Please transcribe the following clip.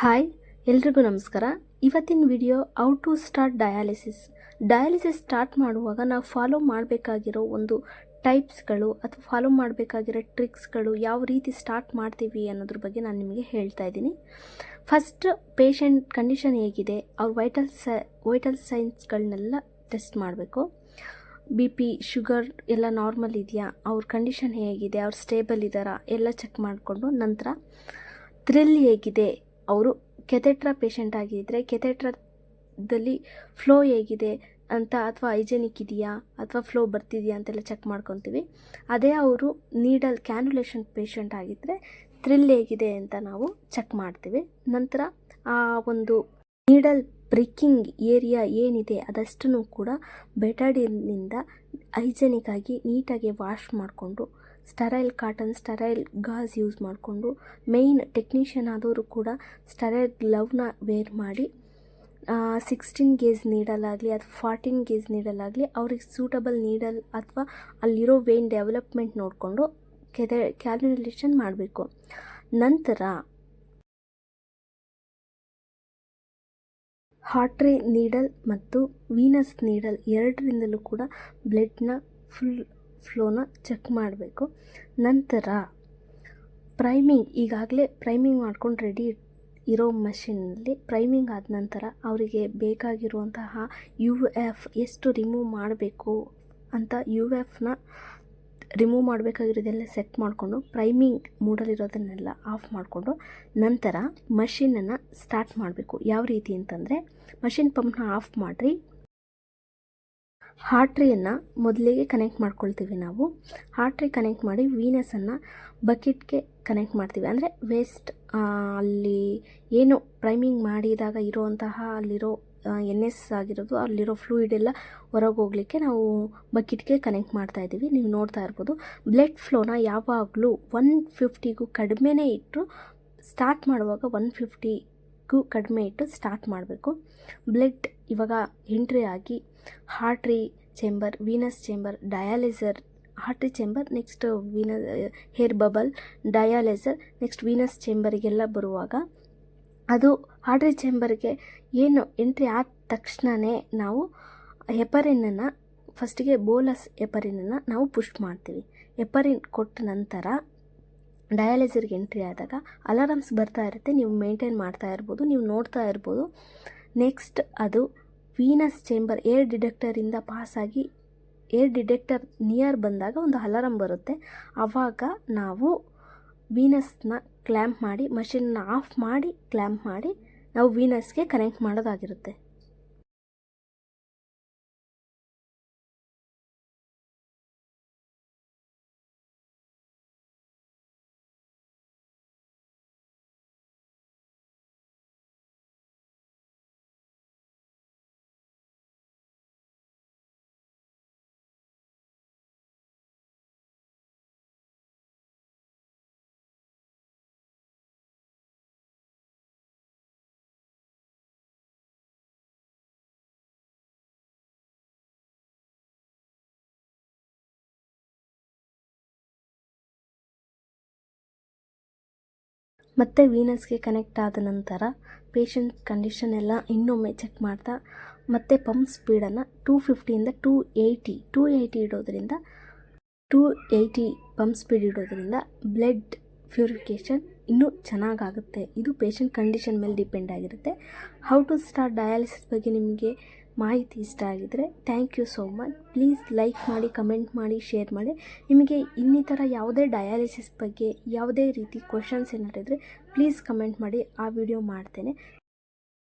Hi, ಎಲ್ರಿಗೂ ನಮಸ್ಕಾರ. ಇವತ್ತಿನ video how to start dialysis dialysis start ಮಾಡುವಾಗ ನಾವು ಫಾಲೋ ಮಾಡಬೇಕಾಗಿರೋ ಒಂದು ಟೈಪ್ಸ್ಗಳು ಅಥವಾ ಫಾಲೋ ಮಾಡಬೇಕಾಗಿರೋ ಟ್ರಿಕ್ಸ್ಗಳು ಯಾವ ರೀತಿ ಸ್ಟಾರ್ಟ್ ಮಾಡ್ತೀವಿ ಅನ್ನೋದ್ರ ಬಗ್ಗೆ ನಾನು ನಿಮಗೆ ಹೇಳ್ತಾ ಇದ್ದೀನಿ. ಫಸ್ಟ್ ಪೇಷಂಟ್ ಕಂಡೀಷನ್ ಹೇಗಿದೆ, ಅವ್ರ ವೈಟಲ್ ಸ ವೈಟಲ್ ಸೈನ್ಸ್ಗಳನ್ನೆಲ್ಲ ಟೆಸ್ಟ್ ಮಾಡಬೇಕು. ಬಿ ಪಿ ಶುಗರ್ ಎಲ್ಲ ನಾರ್ಮಲ್ ಇದೆಯಾ, ಅವ್ರ ಕಂಡೀಷನ್ ಹೇಗಿದೆ, ಅವ್ರು ಸ್ಟೇಬಲ್ ಇದ್ದಾರಾ ಎಲ್ಲ ಚೆಕ್ ಮಾಡಿಕೊಂಡು ನಂತರ ಥ್ರಿಲ್ ಹೇಗಿದೆ ಅವರು ಕೆಥೆಟ್ರಾ ಪೇಷಂಟ್ ಆಗಿದ್ದರೆ ಕೆಥೆಟ್ರದಲ್ಲಿ ಫ್ಲೋ ಹೇಗಿದೆ ಅಂತ ಅಥವಾ ಹೈಜೆನಿಕ್ ಇದೆಯಾ ಅಥವಾ ಫ್ಲೋ ಬರ್ತಿದೆಯಾ ಅಂತೆಲ್ಲ ಚೆಕ್ ಮಾಡ್ಕೊತೀವಿ. ಅದೇ ಅವರು ನೀಡಲ್ ಕ್ಯಾನ್ಯುಲೇಷನ್ ಪೇಷಂಟ್ ಆಗಿದ್ದರೆ ಥ್ರಿಲ್ ಹೇಗಿದೆ ಅಂತ ನಾವು ಚೆಕ್ ಮಾಡ್ತೀವಿ. ನಂತರ ಆ ಒಂದು ನೀಡಲ್ ಬ್ರೇಕಿಂಗ್ ಏರಿಯಾ ಏನಿದೆ ಅದಷ್ಟನ್ನು ಕೂಡ ಬೆಟಾಡಿನಿಂದ ಹೈಜೆನಿಕ್ ಆಗಿ ನೀಟಾಗಿ ವಾಶ್ ಮಾಡಿಕೊಂಡು sterile cotton sterile gauze use ಮಾಡಿಕೊಂಡು ಮೇಯ್ನ್ ಟೆಕ್ನಿಷಿಯನ್ ಆದವರು ಕೂಡ ಸ್ಟರೈಲ್ ಗ್ಲವ್ನ ವೇರ್ ಮಾಡಿ ಸಿಕ್ಸ್ಟೀನ್ ಗೇಜ್ ನೀಡಲಾಗಲಿ ಅಥವಾ ಫಾರ್ಟೀನ್ ಗೇಜ್ ನೀಡಲಾಗಲಿ ಅವ್ರಿಗೆ ಸೂಟಬಲ್ ನೀಡಲ್ ಅಥವಾ ಅಲ್ಲಿರೋ ವೇನ್ ಡೆವಲಪ್ಮೆಂಟ್ ನೋಡಿಕೊಂಡು ಕೆದೆ ಕ್ಯಾಲ್ಕುಲೇಷನ್ ಮಾಡಬೇಕು. ನಂತರ ಹಾಟ್ರಿ ನೀಡಲ್ ಮತ್ತು ವೀನಸ್ ನೀಡಲ್ ಎರಡರಿಂದಲೂ ಕೂಡ ಬ್ಲಡ್ನ ಫುಲ್ ಫ್ಲೋನ ಚೆಕ್ ಮಾಡಬೇಕು. ನಂತರ ಪ್ರೈಮಿಂಗ್ ಈಗಾಗಲೇ ಪ್ರೈಮಿಂಗ್ ಮಾಡ್ಕೊಂಡು ರೆಡಿ ಇರೋ ಮಷಿನಲ್ಲಿ ಪ್ರೈಮಿಂಗ್ ಆದ ನಂತರ ಅವರಿಗೆ ಬೇಕಾಗಿರುವಂತಹ ಯು ಎಫ್ ಎಷ್ಟು ರಿಮೂವ್ ಮಾಡಬೇಕು ಅಂತ ಯು ಎಫ್ನ ರಿಮೂವ್ ಮಾಡಬೇಕಾಗಿರೋದೆಲ್ಲ ಸೆಟ್ ಮಾಡಿಕೊಂಡು ಪ್ರೈಮಿಂಗ್ ಮೂಡಲ್ಲಿರೋದನ್ನೆಲ್ಲ ಆಫ್ ಮಾಡಿಕೊಂಡು ನಂತರ ಮಷಿನನ್ನು ಸ್ಟಾರ್ಟ್ ಮಾಡಬೇಕು. ಯಾವ ರೀತಿ ಅಂತಂದರೆ ಮಷಿನ್ ಪಂಪ್ನ ಆಫ್ ಮಾಡಿರಿ. ಹಾರ್ಟ್ರಿಯನ್ನು ಮೊದಲಿಗೆ ಕನೆಕ್ಟ್ ಮಾಡ್ಕೊಳ್ತೀವಿ ನಾವು. ಹಾಟ್ರಿ ಕನೆಕ್ಟ್ ಮಾಡಿ ವೀನಸನ್ನು ಬಕೆಟ್ಗೆ ಕನೆಕ್ಟ್ ಮಾಡ್ತೀವಿ. ಅಂದರೆ ವೇಸ್ಟ್ ಅಲ್ಲಿ ಏನು ಪ್ರೈಮಿಂಗ್ ಮಾಡಿದಾಗ ಇರೋವಂತಹ ಅಲ್ಲಿರೋ ಎನ್ ಎಸ್ ಆಗಿರೋದು, ಅಲ್ಲಿರೋ ಫ್ಲೂಯಿಡ್ ಎಲ್ಲ ಹೊರಗೆ ಹೋಗ್ಲಿಕ್ಕೆ ನಾವು ಬಕೆಟ್ಗೆ ಕನೆಕ್ಟ್ ಮಾಡ್ತಾ ಇದ್ದೀವಿ. ನೀವು ನೋಡ್ತಾ ಇರ್ಬೋದು. ಬ್ಲಡ್ ಫ್ಲೋನ ಯಾವಾಗಲೂ ಒನ್ ಫಿಫ್ಟಿಗೂ ಕಡಿಮೆನೇ ಇಟ್ಟು ಸ್ಟಾರ್ಟ್ ಮಾಡುವಾಗ ಒನ್ ಫಿಫ್ಟಿಗೂ ಕಡಿಮೆ ಇಟ್ಟು ಸ್ಟಾರ್ಟ್ ಮಾಡಬೇಕು. ಬ್ಲಡ್ ಇವಾಗ ಎಂಟ್ರಿ ಆಗಿ artery chamber venous chamber dialyser artery chamber next ವೀನ air bubble dialyser next venous ಚೇಂಬರಿಗೆಲ್ಲ ಬರುವಾಗ ಅದು ಹಾರ್ಟ್ರಿ ಚೇಂಬರ್ಗೆ ಏನು ಎಂಟ್ರಿ ಆದ ತಕ್ಷಣವೇ ನಾವು ಹೆಪರಿನನ್ನು ಫಸ್ಟಿಗೆ ಬೋಲಸ್ ಹೆಪರಿನನ್ನು ನಾವು ಪುಷ್ ಮಾಡ್ತೀವಿ. ಹೆಪರಿನ್ ಕೊಟ್ಟ ನಂತರ ಡಯಾಲಿಸರ್ಗೆ ಎಂಟ್ರಿ ಆದಾಗ ಅಲಾರಮ್ಸ್ ಬರ್ತಾ ಇರುತ್ತೆ, ನೀವು ಮೇಂಟೈನ್ ಮಾಡ್ತಾ ಇರ್ಬೋದು, ನೀವು ನೋಡ್ತಾ ಇರ್ಬೋದು. ನೆಕ್ಸ್ಟ್ ಅದು ವೀನಸ್ ಚೇಂಬರ್ ಏರ್ ಡಿಡೆಕ್ಟರಿಂದ ಪಾಸಾಗಿ ಏರ್ ಡಿಟೆಕ್ಟರ್ ನಿಯರ್ ಬಂದಾಗ ಒಂದು ಅಲಾರಂ ಬರುತ್ತೆ. ಆವಾಗ ನಾವು ವೀನಸ್ನ ಕ್ಲ್ಯಾಂಪ್ ಮಾಡಿ ಮಷಿನ್ನ ಆಫ್ ಮಾಡಿ ಕ್ಲ್ಯಾಂಪ್ ಮಾಡಿ ನಾವು ವೀನಸ್ಗೆ ಕನೆಕ್ಟ್ ಮಾಡೋದಾಗಿರುತ್ತೆ. ಮತ್ತು ವೀನಸ್ಗೆ ಕನೆಕ್ಟ್ ಆದ ನಂತರ ಪೇಷಂಟ್ ಕಂಡೀಷನ್ ಎಲ್ಲ ಇನ್ನೊಮ್ಮೆ ಚೆಕ್ ಮಾಡ್ತಾ, ಮತ್ತೆ ಪಂಪ್ ಸ್ಪೀಡನ್ನು ಟೂ ಫಿಫ್ಟಿಯಿಂದ ಟೂ ಏಯ್ಟಿ ಟೂ ಏಯ್ಟಿ ಇಡೋದರಿಂದ ಟೂ ಏಯ್ಟಿ ಪಂಪ್ ಸ್ಪೀಡ್ ಇಡೋದರಿಂದ ಬ್ಲಡ್ ಪ್ಯೂರಿಫಿಕೇಷನ್ ಇನ್ನೂ ಚೆನ್ನಾಗಾಗುತ್ತೆ. ಇದು ಪೇಷಂಟ್ ಕಂಡೀಷನ್ ಮೇಲೆ ಡಿಪೆಂಡ್ ಆಗಿರುತ್ತೆ. ಹೌ ಟು ಸ್ಟಾರ್ಟ್ ಡಯಾಲಿಸಿಸ್ ಬಗ್ಗೆ ನಿಮಗೆ ಮಾಹಿತಿ ಇಷ್ಟ ಆಗಿದ್ದರೆ thank you so much please like ಮಾಡಿ ಕಮೆಂಟ್ ಮಾಡಿ ಶೇರ್ ಮಾಡಿ. ನಿಮಗೆ ಇನ್ನಿತರ ಯಾವುದೇ ಡಯಾಲಿಸಿಸ್ ಬಗ್ಗೆ ಯಾವುದೇ ರೀತಿ ಕ್ವಶನ್ಸ್ ಏನಾರಿದ್ರೆ ಪ್ಲೀಸ್ ಕಮೆಂಟ್ ಮಾಡಿ. ಆ ವಿಡಿಯೋ ಮಾಡ್ತೇನೆ.